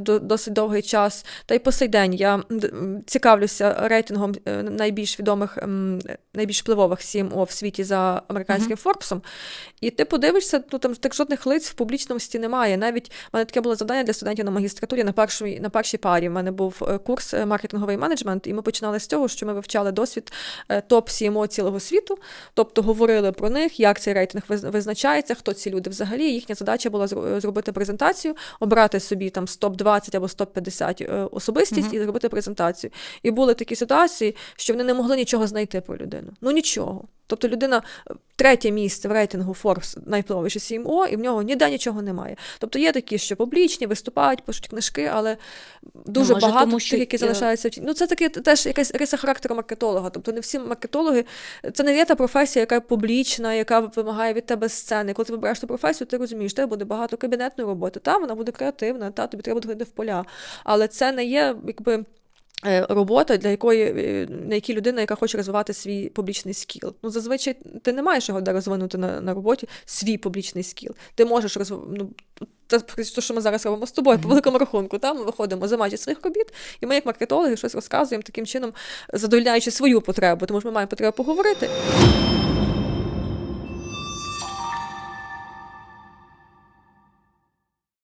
до- досить довгий час. Та й по сей день я цікавлюся рейтингом е, найбільш відомих, найбільш впливових CMO в світі за американським Форбсом. І ти подивишся, ну там так жодних лиць в публічності немає. Навіть в мене таке було завдання для студентів на магістратурі на першій, на першій парі. У мене був е, курс е, маркетинговий менеджмент, і ми починали з того, що ми вивчали досвід топ CMO цілого світу, тобто говорили про них, як цей рейтинг виз- визначається, хто ці люди взагалі. Їхня задача була зробити презентацію, обрати собі там з топ-20 або з топ-50 е, особистість Мгм. і зробити презентацію. І були такі ситуації, що вони не могли нічого знайти про людину. Ну нічого. Тобто людина е, третє місце в рейтингу Forbes найвпливовіший CMO, і в нього ніде нічого немає. Тобто є такі, що публічні, виступають, пишуть книжки, але дуже може, багато тому що, тих, які залишаються. Ну, це таке теж якась риса характеру маркетолога. Тобто не всі маркетологи, це не є та професія, яка публічна, яка вимагає від тебе сцени. Коли ти вибираєш ту професію, ти розумієш, тебе буде багато кабінетної роботи. Та вона буде креативна, та тобі треба ходити в поля. Але це не є якби. Е, Робота, для якої е, на якій людина, яка хоче розвивати свій публічний скіл. Ну, зазвичай ти не маєш його де розвинути на, на роботі свій публічний скіл. Ти можеш розвивати, ну, те, що ми зараз робимо з тобою по великому рахунку. Та? Ми виходимо за межі своїх робіт, і ми, як маркетологи, щось розказуємо таким чином, задовольняючи свою потребу, тому що ми маємо потребу поговорити.